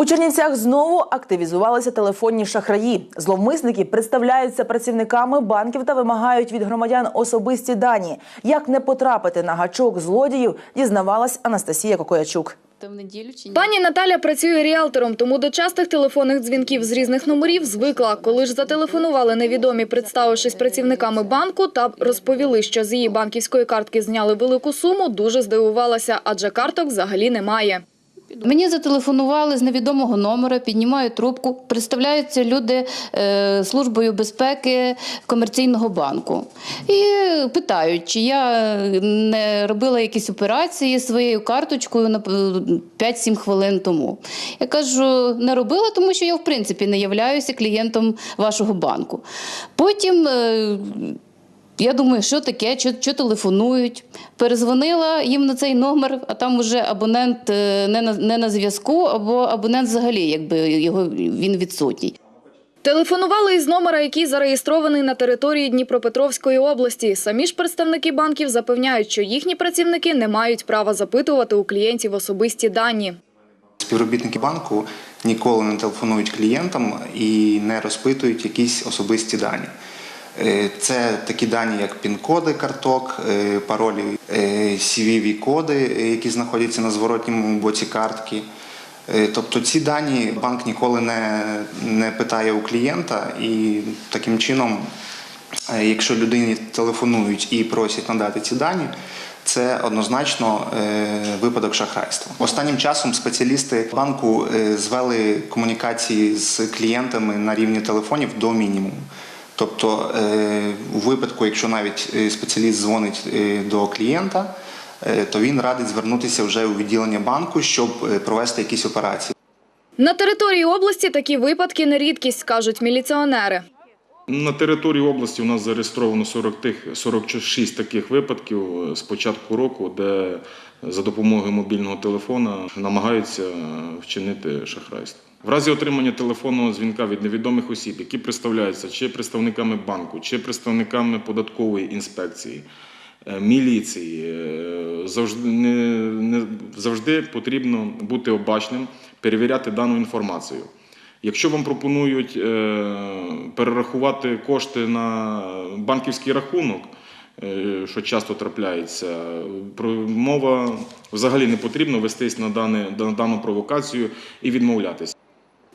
У Чернівцях знову активізувалися телефонні шахраї. Зловмисники представляються працівниками банків та вимагають від громадян особисті дані. Як не потрапити на гачок злодіїв, дізнавалась Анастасія Кокоячук. Пані Наталя працює ріелтором, тому до частих телефонних дзвінків з різних номерів звикла. Коли ж зателефонували невідомі, представившись працівниками банку, та розповіли, що з її банківської картки зняли велику суму, дуже здивувалася, адже карток взагалі немає. Мені зателефонували з невідомого номера, піднімають трубку. Представляються люди е, службою безпеки комерційного банку і питають, чи я не робила якісь операції своєю карточкою на 5-7 хвилин тому. Я кажу, не робила, тому що я в принципі не являюся клієнтом вашого банку. Потім. е, я думаю, що таке, що, що телефонують. Перезвонила їм на цей номер, а там уже абонент е, не на, не на зв'язку, або абонент взагалі, якби його він відсутній. Телефонували із номера, який зареєстрований на території Дніпропетровської області. Самі ж представники банків запевняють, що їхні працівники не мають права запитувати у клієнтів особисті дані. Співробітники банку ніколи не телефонують клієнтам і не розпитують якісь особисті дані. Е, Це такі дані, як пін-коди карток, е, паролі, CVV-коди, е, які знаходяться на зворотньому боці картки. Тобто ці дані банк ніколи не, не питає у клієнта, і таким чином, якщо людині телефонують і просять надати ці дані, це однозначно випадок шахрайства. Останнім часом спеціалісти банку звели комунікації з клієнтами на рівні телефонів до мінімуму. Тобто, е, у випадку, якщо навіть е, спеціаліст дзвонить е, до клієнта, то він радить звернутися вже у відділення банку, щоб провести якісь операції. На території області такі випадки не рідкість, кажуть міліціонери. На території області у нас зареєстровано 40 тих, 46 таких випадків з початку року, де за допомогою мобільного телефона намагаються вчинити шахрайство. В разі отримання телефонного дзвінка від невідомих осіб, які представляються чи представниками банку, чи представниками податкової інспекції, е, міліції, е, завжди, не, не, завжди потрібно бути обачним, перевіряти дану інформацію. Якщо вам пропонують е, перерахувати кошти на банківський рахунок, е, що часто трапляється, мова взагалі не потрібно вестись на дану провокацію і відмовлятися.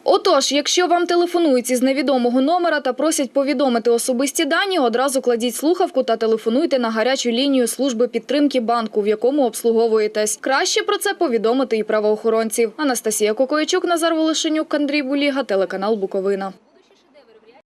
Отож, якщо вам телефонують із невідомого номера та просять повідомити особисті дані, одразу кладіть слухавку та телефонуйте на гарячу лінію служби підтримки банку, в якому обслуговуєтесь. Краще про це повідомити і правоохоронців. Анастасія Кокоячук, Назар Волошенюк, Андрій Буліга, телеканал Буковина.